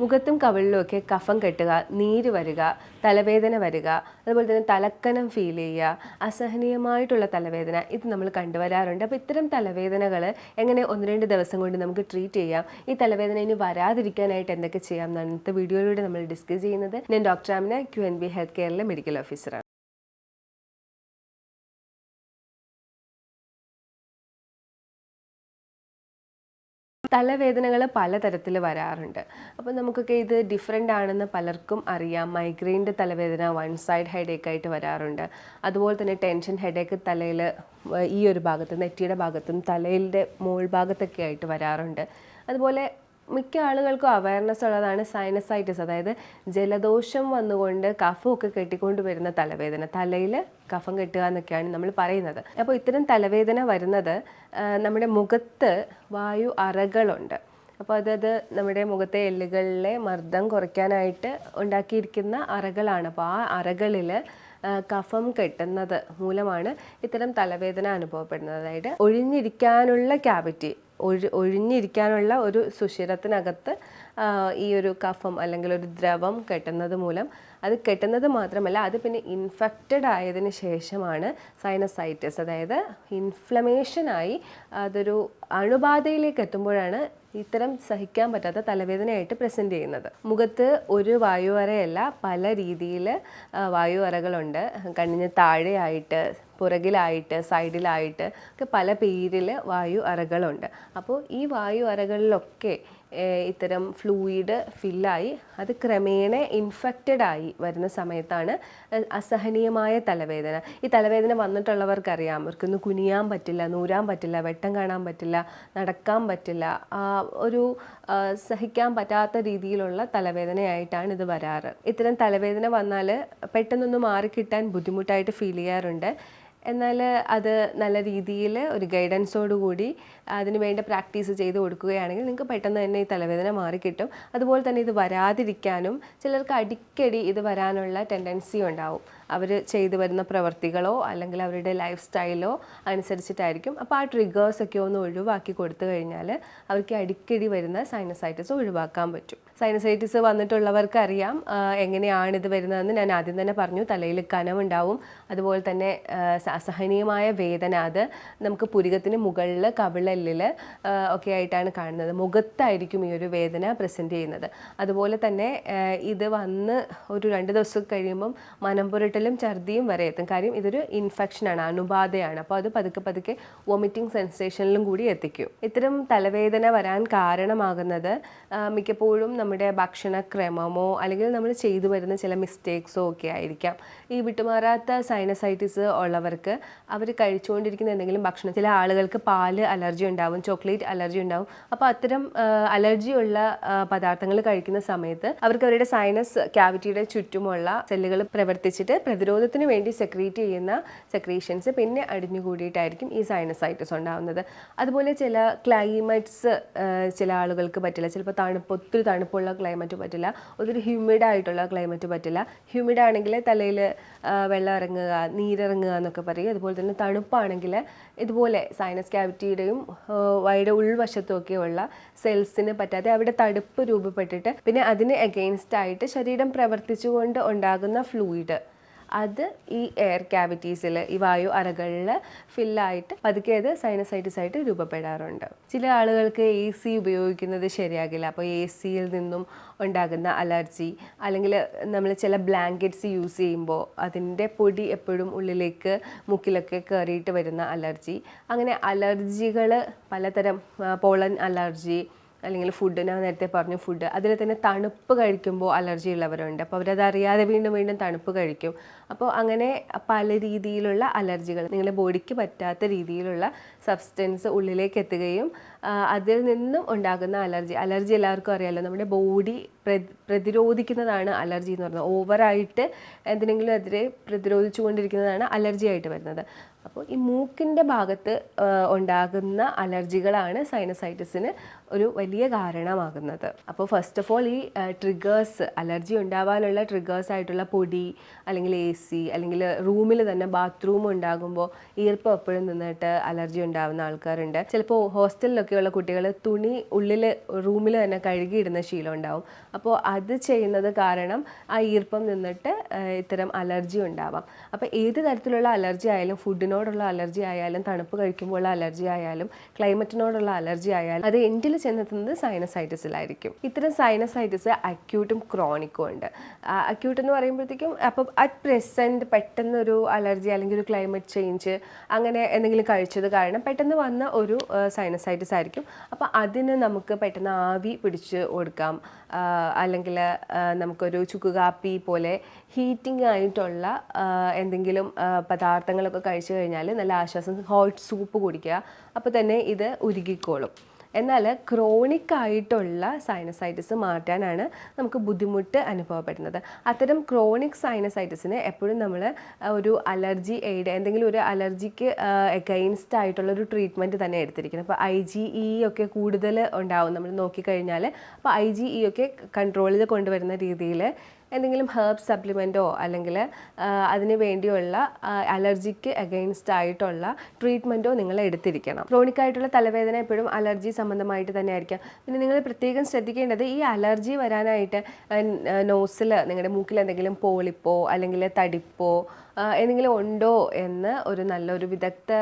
മുഖത്തും കവിളിലും ഒക്കെ കഫം കെട്ടുക നീര് വരിക തലവേദന വരിക അതുപോലെ തന്നെ തലക്കനം ഫീൽ ചെയ്യുക അസഹനീയമായിട്ടുള്ള തലവേദന ഇത് നമ്മൾ കണ്ടുവരാറുണ്ട്. അപ്പോൾ ഇത്തരം തലവേദനകൾ എങ്ങനെ ഒന്ന് രണ്ട് ദിവസം കൊണ്ട് നമുക്ക് ട്രീറ്റ് ചെയ്യാം? ഈ തലവേദന ഇനി വരാതിരിക്കാനായിട്ട് എന്തൊക്കെ ചെയ്യാം എന്നാണ് ഇന്നത്തെ വീഡിയോയിലൂടെ നമ്മൾ ഡിസ്കസ് ചെയ്യുന്നത്. ഞാൻ doctor Amina Q N B health കെയറിലെ medical ഓഫീസറാണ് തലവേദനകൾ പലതരത്തിൽ വരാറുണ്ട്. അപ്പോൾ നമുക്കൊക്കെ ഇത് ഡിഫറെന്റ് ആണെന്ന് പലർക്കും അറിയാം. മൈഗ്രെയിന്റെ തലവേദന വൺ സൈഡ് ഹെഡേക്ക് ആയിട്ട് വരാറുണ്ട്. അതുപോലെ തന്നെ ടെൻഷൻ ഹെഡേക്ക് തലയിൽ ഈ ഒരു ഭാഗത്ത് നെറ്റിയുടെ ഭാഗത്തും തലയിലെ മോൾ ഭാഗത്തൊക്കെ ആയിട്ട് വരാറുണ്ട്. അതുപോലെ മിക്ക ആളുകൾക്കും അവയർനെസ് ഉള്ളതാണ് സൈനസൈറ്റിസ് അതായത് ജലദോഷം വന്നുകൊണ്ട് കഫമൊക്കെ കെട്ടിക്കൊണ്ട് വരുന്ന തലവേദന. തലയിൽ കഫം കെട്ടുക എന്നൊക്കെയാണ് നമ്മൾ പറയുന്നത്. അപ്പോൾ ഇത്തരം തലവേദന വരുന്നത് നമ്മുടെ മുഖത്ത് വായു അറകളുണ്ട്. അപ്പോൾ അതത് നമ്മുടെ മുഖത്തെ എല്ലുകളിലെ മർദ്ദം കുറയ്ക്കാനായിട്ട് ഉണ്ടാക്കിയിരിക്കുന്ന അറകളാണ്. അപ്പോൾ ആ അറകളിൽ കഫം കെട്ടുന്നത് മൂലമാണ് ഇത്തരം തലവേദന അനുഭവപ്പെടുന്നത്. അതായത് ഒഴിഞ്ഞിരിക്കാനുള്ള ക്യാവിറ്റി ഒഴി ഒഴിഞ്ഞിരിക്കാനുള്ള ഒരു സുഷിരത്തിനകത്ത് ഈ ഒരു കഫം അല്ലെങ്കിൽ ഒരു ദ്രവം കെട്ടുന്നത് മൂലം. അത് കെട്ടുന്നത് മാത്രമല്ല അത് പിന്നെ ഇൻഫെക്റ്റഡ് ആയതിന് ശേഷമാണ് സൈനസൈറ്റിസ് അതായത് ഇൻഫ്ലമേഷനായി അതൊരു അണുബാധയിലേക്ക് എത്തുമ്പോഴാണ് ഇത്തരം സഹിക്കാൻ പറ്റാത്ത തലവേദനയായിട്ട് പ്രസന്റ് ചെയ്യുന്നത്. മുഖത്ത് ഒരു വായു അറയല്ല പല രീതിയിൽ വായു അറകളുണ്ട് കണ്ണിന് താഴെയായിട്ട് പുറകിലായിട്ട് സൈഡിലായിട്ട് ഒക്കെ പല പേരിൽ വായു അറകളുണ്ട് അപ്പോൾ ഈ വായു അറകളിലൊക്കെ ഇത്തരം ഫ്ലൂയിഡ് ഫില്ലായി അത് ക്രമേണ ഇൻഫെക്റ്റഡ് ആയി വരുന്ന സമയത്താണ് അസഹനീയമായ തലവേദന. ഈ തലവേദന വന്നിട്ടുള്ളവർക്കറിയാം അവർക്കൊന്ന് കുനിയാൻ പറ്റില്ല നൂരാൻ പറ്റില്ല വെട്ടം കാണാൻ പറ്റില്ല നടക്കാൻ പറ്റില്ല ഒരു സഹിക്കാൻ പറ്റാത്ത രീതിയിലുള്ള തലവേദനയായിട്ടാണ് ഇത് വരാറ്. ഇത്തരം തലവേദന വന്നാൽ പെട്ടെന്നൊന്ന് മാറിക്കിട്ടാൻ ബുദ്ധിമുട്ടായിട്ട് ഫീൽ ചെയ്യാറുണ്ട്. എന്നാൽ അത് നല്ല രീതിയിൽ ഒരു ഗൈഡൻസോടുകൂടി അതിന് വേണ്ട പ്രാക്ടീസ് ചെയ്ത് കൊടുക്കുകയാണെങ്കിൽ നിങ്ങൾക്ക് പെട്ടെന്ന് തന്നെ ഈ തലവേദന മാറിക്കിട്ടും അതുപോലെ തന്നെ ഇത് വരാതിരിക്കാനും ചിലർക്ക് അടിക്കടി ഇത് വരാനുള്ള ടെൻഡൻസി ഉണ്ടാവും. അവർ ചെയ്തു വരുന്ന പ്രവർത്തികളോ അല്ലെങ്കിൽ അവരുടെ ലൈഫ് സ്റ്റൈലോ അനുസരിച്ചിട്ടായിരിക്കും. അപ്പോൾ ആ ട്രിഗേഴ്സൊക്കെ ഒന്ന് ഒഴിവാക്കി കൊടുത്തു കഴിഞ്ഞാൽ അവർക്ക് അടിക്കടി വരുന്ന സൈനസൈറ്റിസ് ഒഴിവാക്കാൻ പറ്റും. സൈനസൈറ്റിസ് വന്നിട്ടുള്ളവർക്ക് അറിയാം ആ, എങ്ങനെയാണ് ഇത് വരുന്നതെന്ന് ഞാൻ ആദ്യം തന്നെ പറഞ്ഞു. തലയിൽ കനമുണ്ടാവും അതുപോലെ തന്നെ അസഹനീയമായ വേദന അത് നമുക്ക് പുരികത്തിന് മുകളിൽ കവിളല്ലിൽ ഒക്കെ ആയിട്ടാണ് കാണുന്നത്. മുഖത്തായിരിക്കും ഈ ഒരു വേദന പ്രസന്റ് ചെയ്യുന്നത്. അതുപോലെ തന്നെ ഇത് വന്ന് ഒരു രണ്ട് ദിവസം കഴിയുമ്പം മനംപുരട്ടലും ഛർദിയും വരെ എത്തും. കാര്യം ഇതൊരു ഇൻഫെക്ഷനാണ് അണുബാധയാണ്. അപ്പോൾ അത് പതുക്കെ പതുക്കെ വോമിറ്റിംഗ് സെൻസേഷനിലും കൂടി എത്തിക്കും. ഇത്തരം തലവേദന വരാൻ കാരണമാകുന്നത് മിക്കപ്പോഴും നമ്മുടെ ഭക്ഷണക്രമമോ അല്ലെങ്കിൽ നമ്മൾ ചെയ്തു വരുന്ന ചില മിസ്റ്റേക്സോ ഒക്കെ ആയിരിക്കാം. ഈ വിട്ടുമാറാത്ത സൈനസൈറ്റിസ് ഉള്ളവർക്ക് അവർ കഴിച്ചുകൊണ്ടിരിക്കുന്ന എന്തെങ്കിലും ഭക്ഷണം ചില ആളുകൾക്ക് പാൽ അലർജി ഉണ്ടാവും ചോക്ലേറ്റ് അലർജി ഉണ്ടാവും. അപ്പോൾ അത്തരം അലർജി ഉള്ള പദാർത്ഥങ്ങൾ കഴിക്കുന്ന സമയത്ത് അവർക്ക് അവരുടെ സൈനസ് ക്യാവിറ്റിയുടെ ചുറ്റുമുള്ള സെല്ലുകൾ പ്രവർത്തിച്ചിട്ട് പ്രതിരോധത്തിന് വേണ്ടി സെക്രീറ്റ് ചെയ്യുന്ന സെക്രീഷൻസ് പിന്നെ അടിഞ്ഞുകൂടിയിട്ടായിരിക്കും ഈ സൈനസൈറ്റിസ് ഉണ്ടാകുന്നത് അതുപോലെ ചില ക്ലൈമറ്റ്സ് ചില ആളുകൾക്ക് പറ്റില്ല. ചിലപ്പോൾ തണുപ്പ് ഒത്തിരി തണുപ്പുള്ള ക്ലൈമറ്റ് പറ്റില്ല. ഒത്തിരി ഹ്യൂമിഡ് ആയിട്ടുള്ള ക്ലൈമറ്റ് പറ്റില്ല. ഹ്യൂമിഡ് ആണെങ്കിൽ തലയിൽ വെള്ളം ഇറങ്ങുക നീരിറങ്ങുക എന്നൊക്കെ പറയും. അതുപോലെ തന്നെ തണുപ്പാണെങ്കിൽ ഇതുപോലെ സൈനസ് ക്യാവിറ്റിയുടെയും വയുടെ ഉൾവശത്തുമൊക്കെയുള്ള സെൽസിന് പറ്റാതെ അവിടെ തടുപ്പ് രൂപപ്പെട്ടിട്ട് പിന്നെ അതിന് എഗെയിൻസ്റ്റ് ആയിട്ട് ശരീരം പ്രവർത്തിച്ചുകൊണ്ട് ഉണ്ടാകുന്ന ഫ്ലൂയിഡ് അത് ഈ എയർ ക്യാവിറ്റീസിൽ ഈ വായു അറകളിൽ ഫില്ലായിട്ട് പതുക്കെ അത് സൈനസൈറ്റിസ് ആയിട്ട് രൂപപ്പെടാറുണ്ട്. ചില ആളുകൾക്ക് എ സി ഉപയോഗിക്കുന്നത് ശരിയാകില്ല. അപ്പോൾ എ സിയിൽ നിന്നും ഉണ്ടാകുന്ന അലർജി അല്ലെങ്കിൽ നമ്മൾ ചില ബ്ലാങ്കറ്റ്സ് യൂസ് ചെയ്യുമ്പോൾ അതിന്റെ പൊടി എപ്പോഴും ഉള്ളിലേക്ക് മുക്കിലൊക്കെ കയറിയിട്ട് വരുന്ന അലർജി. അങ്ങനെ അലർജികൾ പലതരം പോളൻ അലർജി അല്ലെങ്കിൽ ഫുഡ് ഞാൻ നേരത്തെ പറഞ്ഞു ഫുഡ് അതിൽ തന്നെ തണുപ്പ് കഴിക്കുമ്പോൾ അലർജി ഉള്ളവരുണ്ട്. അപ്പോൾ അവരതറിയാതെ വീണ്ടും വീണ്ടും തണുപ്പ് കഴിക്കും. അപ്പോൾ അങ്ങനെ പല രീതിയിലുള്ള അലർജികൾ നിങ്ങളുടെ ബോഡിക്ക് പറ്റാത്ത രീതിയിലുള്ള സബ്സ്റ്റൻസ് ഉള്ളിലേക്ക് എത്തുകയും അതിൽ നിന്നും ഉണ്ടാകുന്ന അലർജി. അലർജി എല്ലാവർക്കും അറിയാമല്ലോ നമ്മുടെ ബോഡി പ്രതിരോധിക്കുന്നതാണ് അലർജി എന്ന് പറയുന്നത്. ഓവറായിട്ട് എന്തിനെങ്കിലും എതിരെ പ്രതിരോധിച്ചു കൊണ്ടിരിക്കുന്നതാണ് അലർജി ആയിട്ട് വരുന്നത്. അപ്പോൾ ഈ മൂക്കിന്റെ ഭാഗത്ത് ഉണ്ടാകുന്ന അലർജികളാണ് സൈനസൈറ്റിസിന് ഒരു വലിയ കാരണമാകുന്നത്. അപ്പോൾ ഫസ്റ്റ് ഓഫ് ഓൾ ഈ ട്രിഗേഴ്സ് അലർജി ഉണ്ടാവാനുള്ള ട്രിഗേഴ്സ് ആയിട്ടുള്ള പൊടി അല്ലെങ്കിൽ എ സി അല്ലെങ്കിൽ റൂമിൽ തന്നെ ബാത്റൂം ഉണ്ടാകുമ്പോൾ ഈർപ്പം എപ്പോഴും നിന്നിട്ട് അലർജി ഉണ്ടാകുന്ന ആൾക്കാരുണ്ട്. ചിലപ്പോൾ ഹോസ്റ്റലിലൊക്കെ ഒക്കെയുള്ള കുട്ടികൾ തുണി ഉള്ളിൽ റൂമിൽ തന്നെ കഴുകിയിടുന്ന ശീലം ഉണ്ടാവും. അപ്പോൾ അത് ചെയ്യുന്നത് കാരണം ആ ഈർപ്പം നിന്നിട്ട് ഇത്തരം അലർജി ഉണ്ടാവാം. അപ്പോൾ ഏത് തരത്തിലുള്ള അലർജി ആയാലും ഫുഡിനോടുള്ള അലർജി ആയാലും തണുപ്പ് കഴിക്കുമ്പോഴുള്ള അലർജി ആയാലും ക്ലൈമറ്റിനോടുള്ള അലർജി ആയാലും അത് എൻഡിൽ ചെന്നെത്തുന്നത് സൈനസൈറ്റിസിലായിരിക്കും. ഇത്തരം സൈനസൈറ്റിസ് അക്യൂട്ടും ക്രോണിക്കും ഉണ്ട്. അക്യൂട്ട് എന്ന് പറയുമ്പോഴത്തേക്കും അപ്പോൾ അറ്റ് പ്രസന്റ് പെട്ടെന്നൊരു അലർജി അല്ലെങ്കിൽ ഒരു ക്ലൈമറ്റ് ചേഞ്ച് അങ്ങനെ എന്തെങ്കിലും കഴിച്ചത് കാരണം പെട്ടെന്ന് വന്ന ഒരു സൈനസൈറ്റിസ് ആയിരിക്കും. അപ്പോൾ അതിന് നമുക്ക് പെട്ടെന്ന് ആവി പിടിച്ച് കൊടുക്കാം. അല്ലെങ്കിൽ നമുക്കൊരു ചുക്ക് കാപ്പി പോലെ ഹീറ്റിംഗ് ആയിട്ടുള്ള എന്തെങ്കിലും പദാർത്ഥങ്ങളൊക്കെ കഴിച്ചു കഴിഞ്ഞാൽ നല്ല ആശ്വാസം ഹോട്ട് സൂപ്പ് കുടിക്കുക. അപ്പോൾ തന്നെ ഇത് ഉരുകിക്കോളും. എന്നാൽ ക്രോണിക് ആയിട്ടുള്ള സൈനസൈറ്റിസ് മാറ്റാനാണ് നമുക്ക് ബുദ്ധിമുട്ട് അനുഭവപ്പെടുന്നത്. അത്തരം ക്രോണിക് സൈനസൈറ്റിസിന് എപ്പോഴും നമ്മൾ ഒരു അലർജി എയ്ഡ് എന്തെങ്കിലും ഒരു അലർജിക്ക് എഗെയിൻസ്റ്റ് ആയിട്ടുള്ള ഒരു ട്രീറ്റ്മെന്റ് തന്നെ എടുത്തിരിക്കുന്നത്. അപ്പോൾ ഐ ജി ഇ ഒക്കെ കൂടുതൽ ഉണ്ടാവും. നമ്മൾ നോക്കിക്കഴിഞ്ഞാൽ അപ്പോൾ ഐ ജി ഇ ഒക്കെ കൺട്രോൾ ചെയ്ത് കൊണ്ടുവരുന്ന രീതിയിൽ എന്തെങ്കിലും ഹെർബ് സപ്ലിമെന്റോ അല്ലെങ്കിൽ അതിന് വേണ്ടിയുള്ള അലർജിക്ക് അഗെയിൻസ്റ്റ് ആയിട്ടുള്ള ട്രീറ്റ്മെന്റോ നിങ്ങൾ എടുത്തിരിക്കണം. ക്രോണിക് ആയിട്ടുള്ള തലവേദന എപ്പോഴും അലർജി സംബന്ധമായിട്ട് തന്നെ ആയിരിക്കാം പിന്നെ നിങ്ങൾ പ്രത്യേകം ശ്രദ്ധിക്കേണ്ടത് ഈ അലർജി വരാനായിട്ട് നോസിൽ നിങ്ങളുടെ മൂക്കിൽ എന്തെങ്കിലും പോളിപ്പോ അല്ലെങ്കിൽ തടിപ്പോ എന്തെങ്കിലും ഉണ്ടോ എന്ന് ഒരു നല്ലൊരു വിദഗ്ധ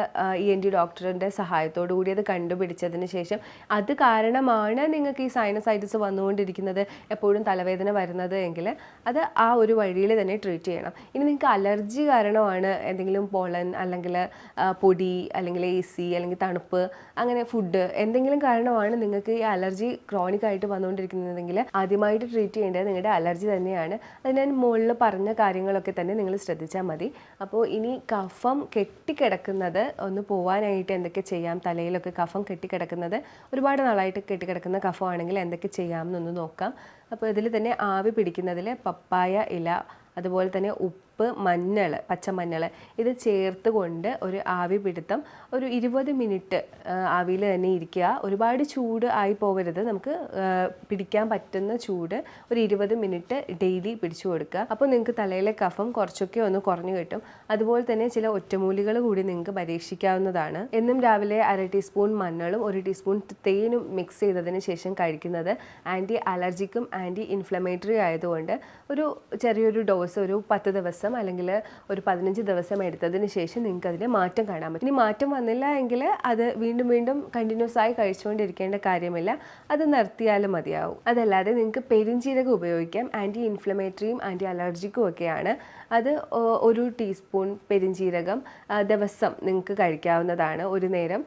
ഇ എൻ ടി ഡോക്ടറിന്റെ സഹായത്തോടു കൂടി അത് കണ്ടുപിടിച്ചതിന് ശേഷം അത് കാരണമാണ് നിങ്ങൾക്ക് ഈ സൈനസൈറ്റിസ് വന്നുകൊണ്ടിരിക്കുന്നത് എപ്പോഴും തലവേദന വരുന്നത് എങ്കിൽ അത് ആ ഒരു വഴിയിൽ തന്നെ ട്രീറ്റ് ചെയ്യണം. ഇനി നിങ്ങൾക്ക് അലർജി കാരണമാണ് എന്തെങ്കിലും പോളൻ അല്ലെങ്കിൽ പൊടി അല്ലെങ്കിൽ എ സി അല്ലെങ്കിൽ തണുപ്പ് അങ്ങനെ ഫുഡ് എന്തെങ്കിലും കാരണമാണ് നിങ്ങൾക്ക് ഈ അലർജി ക്രോണിക് ആയിട്ട് വന്നുകൊണ്ടിരിക്കുന്നതെങ്കിൽ ആദ്യമായിട്ട് ട്രീറ്റ് ചെയ്യേണ്ടത് നിങ്ങളുടെ അലർജി തന്നെയാണ്. അത് ഞാൻ മുകളിൽ പറഞ്ഞ കാര്യങ്ങളൊക്കെ തന്നെ നിങ്ങൾ ശ്രദ്ധിച്ചാൽ മതി. അപ്പോൾ ഇനി കഫം കെട്ടിക്കിടക്കുന്നത് ഒന്ന് പോവാനായിട്ട് എന്തൊക്കെ ചെയ്യാം? തലയിലൊക്കെ കഫം കെട്ടിക്കിടക്കുന്നത് ഒരുപാട് നാളായിട്ട് കെട്ടിക്കിടക്കുന്ന കഫമാണെങ്കിൽ എന്തൊക്കെ ചെയ്യാമെന്നൊന്ന് നോക്കാം. അപ്പോൾ ഇതിൽ തന്നെ ആവി പിടിക്കുന്നതിൽ പപ്പായ ഇല അതുപോലെ തന്നെ ഉപ്പ് മഞ്ഞൾ പച്ചമഞ്ഞൾ ഇത് ചേർത്ത് കൊണ്ട് ഒരു ആവി പിടുത്തം ഒരു ഇരുപത് മിനിറ്റ് ആവിയിൽ തന്നെ ഇരിക്കുക. ഒരുപാട് ചൂട് ആയി പോകരുത്. നമുക്ക് പിടിക്കാൻ പറ്റുന്ന ചൂട് ഒരു ഇരുപത് മിനിറ്റ് ഡെയിലി പിടിച്ചു കൊടുക്കുക. അപ്പോൾ നിങ്ങൾക്ക് തലയിലെ കഫം കുറച്ചൊക്കെ ഒന്ന് കുറഞ്ഞു കിട്ടും. അതുപോലെ തന്നെ ചില ഒറ്റമൂലികൾ കൂടി നിങ്ങൾക്ക് പരീക്ഷിക്കാവുന്നതാണ്. എന്നും രാവിലെ അര ടീസ്പൂൺ മഞ്ഞളും ഒരു ടീസ്പൂൺ തേനും മിക്സ് ചെയ്തതിന് ശേഷം കഴിക്കുന്നത് ആന്റി അലർജിക്കും ആന്റി ഇൻഫ്ലമേറ്ററി ആയതുകൊണ്ട് ഒരു ചെറിയൊരു ഡോസ് ഒരു പത്ത് ദിവസം അല്ലെങ്കിൽ ഒരു പതിനഞ്ച് ദിവസം എടുത്തതിന് ശേഷം നിങ്ങൾക്ക് അതിൽ മാറ്റം കാണാൻ പറ്റും. ഇനി മാറ്റം വന്നില്ല എങ്കിൽ അത് വീണ്ടും വീണ്ടും കണ്ടിന്യൂസ് ആയി കഴിച്ചുകൊണ്ടിരിക്കേണ്ട കാര്യമില്ല. അത് നിർത്തിയാലും മതിയാവും. അതല്ലാതെ നിങ്ങൾക്ക് പെരിഞ്ചീരകം ഉപയോഗിക്കാം. ആന്റി ഇൻഫ്ലമേറ്ററിയും ആന്റി അലർജിക്കും ഒക്കെയാണ് അത് ഒരു ടീസ്പൂൺ പെരിഞ്ചീരകം ആ, ദിവസം നിങ്ങൾക്ക് കഴിക്കാവുന്നതാണ് ഒരു നേരം.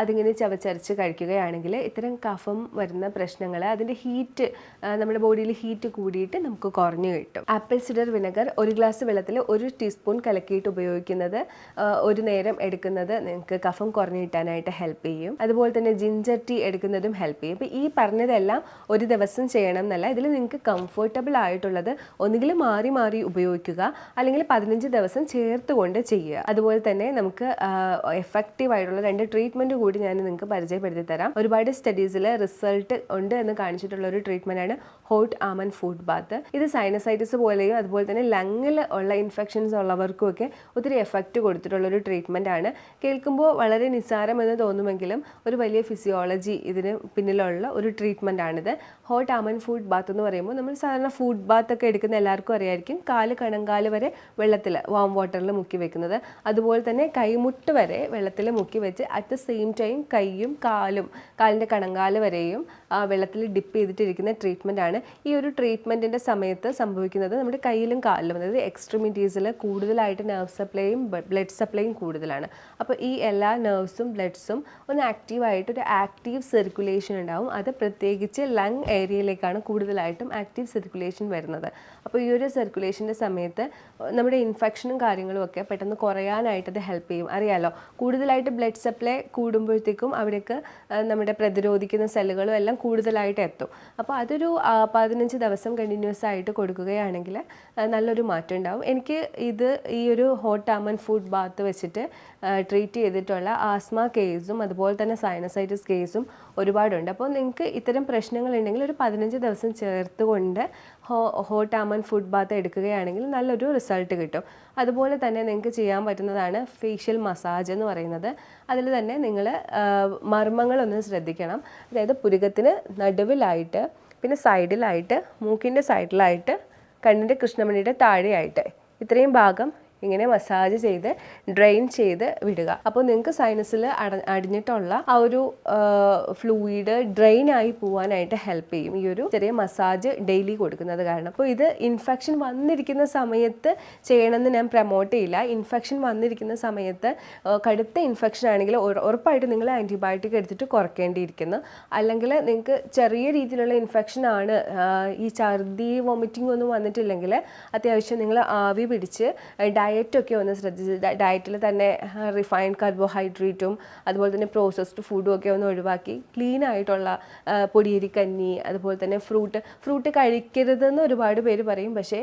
അതിങ്ങനെ ചവച്ചരച്ച് കഴിക്കുകയാണെങ്കിൽ ഇത്തരം കഫം വരുന്ന പ്രശ്നങ്ങൾ അതിന്റെ ഹീറ്റ് നമ്മുടെ ബോഡിയിൽ ഹീറ്റ് കൂടിയിട്ട് നമുക്ക് കുറഞ്ഞു കിട്ടും. ആപ്പിൾ സിഡർ വിനെഗർ ഒരു ഗ്ലാസ് വെള്ളത്തിൽ ഒരു ടീസ്പൂൺ കലക്കിയിട്ട് ഉപയോഗിക്കുന്നത് ഒരു നേരം എടുക്കുന്നത് നിങ്ങൾക്ക് കഫം കുറഞ്ഞു കിട്ടാനായിട്ട് ഹെൽപ്പ് ചെയ്യും. അതുപോലെ തന്നെ ജിഞ്ചർ ടീ എടുക്കുന്നതും ഹെൽപ്പ് ചെയ്യും. അപ്പോൾ ഈ പറഞ്ഞതെല്ലാം ഒരു ദിവസം ചെയ്യണം എന്നല്ല ഇതിൽ നിങ്ങൾക്ക് കംഫർട്ടബിൾ ആയിട്ടുള്ളത് ഒന്നുകിൽ മാറി മാറി ഉപയോഗിക്കുക അല്ലെങ്കിൽ പതിനഞ്ച് ദിവസം ചേർത്തുകൊണ്ട് ചെയ്യുക. അതുപോലെ തന്നെ നമുക്ക് എഫക്റ്റീവ് ആയിട്ടുള്ള രണ്ട് ട്രീറ്റ്മെന്റ് കൂടി ഞാൻ നിങ്ങൾക്ക് പരിചയപ്പെടുത്തി തരാം. ഒരുപാട് സ്റ്റഡീസിൽ റിസൾട്ട് ഉണ്ട് എന്ന് കാണിച്ചിട്ടുള്ള ഒരു ട്രീറ്റ്മെന്റ് ആണ് ഹോട്ട് ആമൻ ഫുഡ് ബാത്ത്. ഇത് സൈനസൈറ്റിസ് പോലെയും അതുപോലെ തന്നെ ലങ്ങിൽ ഉള്ള ഇൻഫെക്ഷൻസ് ഉള്ളവർക്കും ഒക്കെ ഒത്തിരി എഫക്റ്റ് കൊടുത്തിട്ടുള്ള ഒരു ട്രീറ്റ്മെന്റ് ആണ്. കേൾക്കുമ്പോൾ വളരെ നിസ്സാരം എന്ന് തോന്നുമെങ്കിലും ഒരു വലിയ ഫിസിയോളജി ഇതിന് പിന്നിലുള്ള ഒരു ട്രീറ്റ്മെന്റ് ആണിത്. ഹോട്ട് ആമൻ ഫുഡ് ബാത്ത് എന്ന് പറയുമ്പോൾ നമ്മൾ സാധാരണ ഫുഡ് ബാത്ത് ഒക്കെ എടുക്കുന്ന എല്ലാവർക്കും അറിയായിരിക്കും. കാൽ കണങ്കാൽ വരെ വെള്ളത്തിൽ വാം വാട്ടറിൽ മുക്കി വെക്കുന്നത്. അതുപോലെ തന്നെ കൈമുട്ട് വരെ വെള്ളത്തിൽ മുക്കി വെച്ച് അറ്റ് ദ സെയിം ടൈം കൈയും കാലും കാലിന്റെ കണങ്കാൽ വരെയും വെള്ളത്തിൽ ഡിപ്പ് ചെയ്തിട്ടിരിക്കുന്ന ട്രീറ്റ്മെന്റ് ആണ്. ഈ ഒരു ട്രീറ്റ്മെന്റിന്റെ സമയത്ത് സംഭവിക്കുന്നത് നമ്മുടെ കയ്യിലും കാലിലും അതായത് എക്സ്ട്രിമിറ്റീസിൽ കൂടുതലായിട്ട് നെർവ് സപ്ലൈയും ബ്ലഡ് സപ്ലൈയും കൂടുതലാണ്. അപ്പോൾ ഈ എല്ലാ നെർവ്സും ബ്ലഡ്സും ഒന്ന് ആക്റ്റീവായിട്ട് ഒരു ആക്റ്റീവ് സർക്കുലേഷൻ ഉണ്ടാവും. അത് പ്രത്യേകിച്ച് ലങ് ഏരിയയിലേക്കാണ് കൂടുതലായിട്ടും ആക്റ്റീവ് സർക്കുലേഷൻ വരുന്നത്. അപ്പോൾ ഈ ഒരു സർക്കുലേഷന്റെ സമയത്ത് നമ്മുടെ ഇൻഫെക്ഷനും കാര്യങ്ങളും ഒക്കെ പെട്ടെന്ന് കുറയാനായിട്ട് ഇത് ഹെൽപ്പ് ചെയ്യും. അറിയാലോ? കൂടുതലായിട്ട് ബ്ലഡ് സപ്ലൈ കൂടുമ്പോഴത്തേക്കും അവിടേക്ക് നമ്മുടെ പ്രതിരോധിക്കുന്ന സെല്ലുകളും എല്ലാം കൂടുതലായിട്ട് എത്തും. അപ്പോൾ അതൊരു പതിനഞ്ച് ദിവസം കണ്ടിന്യൂസ് ആയിട്ട് കൊടുക്കുകയാണെങ്കിൽ നല്ലൊരു മാറ്റം ഉണ്ടാവും. എനിക്ക് ഇത് ഈ ഒരു ഹോട്ട് ആമൻ ഫുഡ് ബാത്ത് വെച്ചിട്ട് ട്രീറ്റ് ചെയ്തിട്ടുള്ള ആസ്മ കേസും അതുപോലെ തന്നെ സൈനസൈറ്റിസ് കേസും ഒരുപാടുണ്ട്. അപ്പോൾ നിങ്ങൾക്ക് ഇത്തരം പ്രശ്നങ്ങളുണ്ടെങ്കിൽ ഒരു പതിനഞ്ച് ദിവസം ചേർത്തുകൊണ്ട് ഹോ ഹോട്ട് ആമൻ ഫുഡ് ബാത്ത് എടുക്കുകയാണെങ്കിൽ നല്ലൊരു റിസൾട്ട് കിട്ടും. അതുപോലെ തന്നെ നിങ്ങൾക്ക് ചെയ്യാൻ പറ്റുന്നതാണ് ഫേഷ്യൽ മസാജ് എന്ന് പറയുന്നത്. അതിൽ തന്നെ നിങ്ങൾ മർമ്മങ്ങളൊന്ന് ശ്രദ്ധിക്കണം. അതായത് പുരുകത്തിന് നടുവിലായിട്ട് പിന്നെ സൈഡിലായിട്ട് മൂക്കിന്റെ സൈഡിലായിട്ട് കണ്ണിന്റെ കൃഷ്ണമണിയുടെ താഴെയായിട്ട്. ഇത്രയും ഭാഗം ഇങ്ങനെ മസാജ് ചെയ്ത് ഡ്രെയിൻ ചെയ്ത് വിടുക. അപ്പോൾ നിങ്ങൾക്ക് സൈനസിൽ അട അടിഞ്ഞിട്ടുള്ള ആ ഒരു ഫ്ലൂയിഡ് ഡ്രെയിൻ ആയി പോവാനായിട്ട് ഹെൽപ്പ് ചെയ്യും. ഈ ഒരു ചെറിയ മസാജ് ഡെയിലി കൊടുക്കുന്നത് കാരണം. അപ്പോൾ ഇത് ഇൻഫെക്ഷൻ വന്നിരിക്കുന്ന സമയത്ത് ചെയ്യണമെന്ന് ഞാൻ പ്രൊമോട്ട് ചെയ്യില്ല. ഇൻഫെക്ഷൻ വന്നിരിക്കുന്ന സമയത്ത് കടുത്ത ഇൻഫെക്ഷൻ ആണെങ്കിൽ ഉറ- ഉറപ്പായിട്ട് നിങ്ങൾ ആന്റിബയോട്ടിക് എടുത്തിട്ട് കുറയ്ക്കേണ്ടിയിരിക്കുന്നു അല്ലെങ്കിൽ നിങ്ങൾക്ക് ചെറിയ രീതിയിലുള്ള ഇൻഫെക്ഷൻ ആണ് ഈ ഛർദി വൊമിറ്റിംഗ് ഒന്നും വന്നിട്ടില്ലെങ്കിൽ അത്യാവശ്യം നിങ്ങൾ ആവി പിടിച്ച് ഡയറ്റൊക്കെ ഒന്ന് ശ്രദ്ധിച്ച് ഡയറ്റിൽ തന്നെ റിഫൈൻഡ് കാർബോഹൈഡ്രേറ്റും അതുപോലെ തന്നെ പ്രോസസ്ഡ് ഫുഡും ഒക്കെ ഒന്ന് ഒഴിവാക്കി ക്ലീൻ ആയിട്ടുള്ള പൊടിയരി പൊടിയരിക്കഞ്ഞി അതുപോലെ തന്നെ ഫ്രൂട്ട് ഫ്രൂട്ട് കഴിക്കരുതെന്ന് ഒരുപാട് പേര് പറയും. പക്ഷേ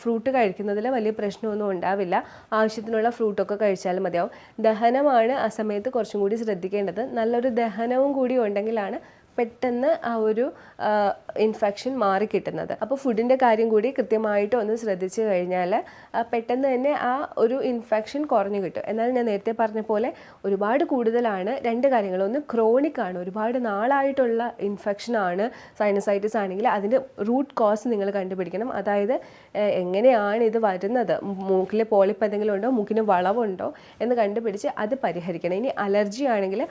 ഫ്രൂട്ട് കഴിക്കുന്നതിൽ വലിയ പ്രശ്നമൊന്നും ഉണ്ടാവില്ല. ആവശ്യത്തിനുള്ള ഫ്രൂട്ടൊക്കെ കഴിച്ചാൽ മതിയാവും. ദഹനമാണ് ആ സമയത്ത് കുറച്ചും കൂടി ശ്രദ്ധിക്കേണ്ടത്. നല്ലൊരു ദഹനവും കൂടി ഉണ്ടെങ്കിലാണ് പെട്ടെന്ന് ആ ഒരു ഇൻഫെക്ഷൻ മാറിക്കിട്ടുന്നത് അപ്പോൾ ഫുഡിന്റെ കാര്യം കൂടി കൃത്യമായിട്ട് ഒന്ന് ശ്രദ്ധിച്ചു കഴിഞ്ഞാൽ പെട്ടെന്ന് തന്നെ ആ ഒരു ഇൻഫെക്ഷൻ കുറഞ്ഞു കിട്ടും. എന്നാൽ ഞാൻ നേരത്തെ പറഞ്ഞ പോലെ ഒരുപാട് കൂടുതലാണ്. രണ്ട് കാര്യങ്ങൾ. ഒന്ന് ക്രോണിക് ആണ്. ഒരുപാട് നാളായിട്ടുള്ള ഇൻഫെക്ഷൻ ആണ് സൈനസൈറ്റിസ് ആണെങ്കിൽ അതിന്റെ റൂട്ട് കോസ് നിങ്ങൾ കണ്ടുപിടിക്കണം. അതായത് എങ്ങനെയാണ് ഇത് വരുന്നത്? മൂക്കിൽ പോളിപ്പ് എന്തെങ്കിലും ഉണ്ടോ? മൂക്കിന് വളവുണ്ടോ? എന്ന് കണ്ടുപിടിച്ച് അത് പരിഹരിക്കണം. ഇനി അലർജി ആണെങ്കിൽ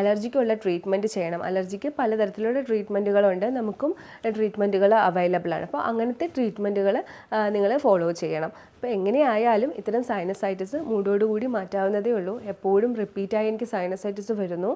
അലർജിക്കുള്ള ട്രീറ്റ്മെന്റ് ചെയ്യണം. അലർജിക്ക് പലതരത്തിലുള്ള ട്രീറ്റ്മെന്റുകളുണ്ട് നമുക്കും ട്രീറ്റ്മെന്റുകൾ അവൈലബിൾ ആണ്. അപ്പോൾ അങ്ങനത്തെ ട്രീറ്റ്മെന്റുകൾ നിങ്ങൾ ഫോളോ ചെയ്യണം. അപ്പോൾ എങ്ങനെയായാലും ഇത്തരം സൈനസൈറ്റിസ് മൂടോടുകൂടി മാറ്റാവുന്നതേ ഉള്ളൂ. എപ്പോഴും റിപ്പീറ്റായി എനിക്ക് സൈനസൈറ്റിസ് വരുന്നു.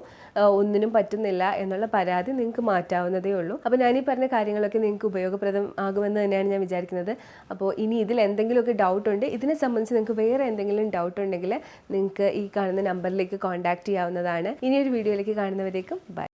ഒന്നിനും പറ്റുന്നില്ല എന്നുള്ള പരാതി നിങ്ങൾക്ക് മാറ്റാവുന്നതേ ഉള്ളൂ. അപ്പോൾ ഞാൻ ഈ പറഞ്ഞ കാര്യങ്ങളൊക്കെ നിങ്ങൾക്ക് ഉപയോഗപ്രദം ആകുമെന്ന് തന്നെയാണ് ഞാൻ വിചാരിക്കുന്നത്. അപ്പോൾ ഇനി ഇതിൽ എന്തെങ്കിലുമൊക്കെ ഡൗട്ട് ഉണ്ട് ഇതിനെ സംബന്ധിച്ച് നിങ്ങൾക്ക് വേറെ എന്തെങ്കിലും ഡൗട്ട് ഉണ്ടെങ്കിൽ നിങ്ങൾക്ക് ഈ കാണുന്ന നമ്പറിലേക്ക് കോൺടാക്റ്റ് ചെയ്യാവുന്നതാണ്. ഇനിയൊരു വീഡിയോയിലേക്ക് കാണുന്നവരേക്കും ബൈ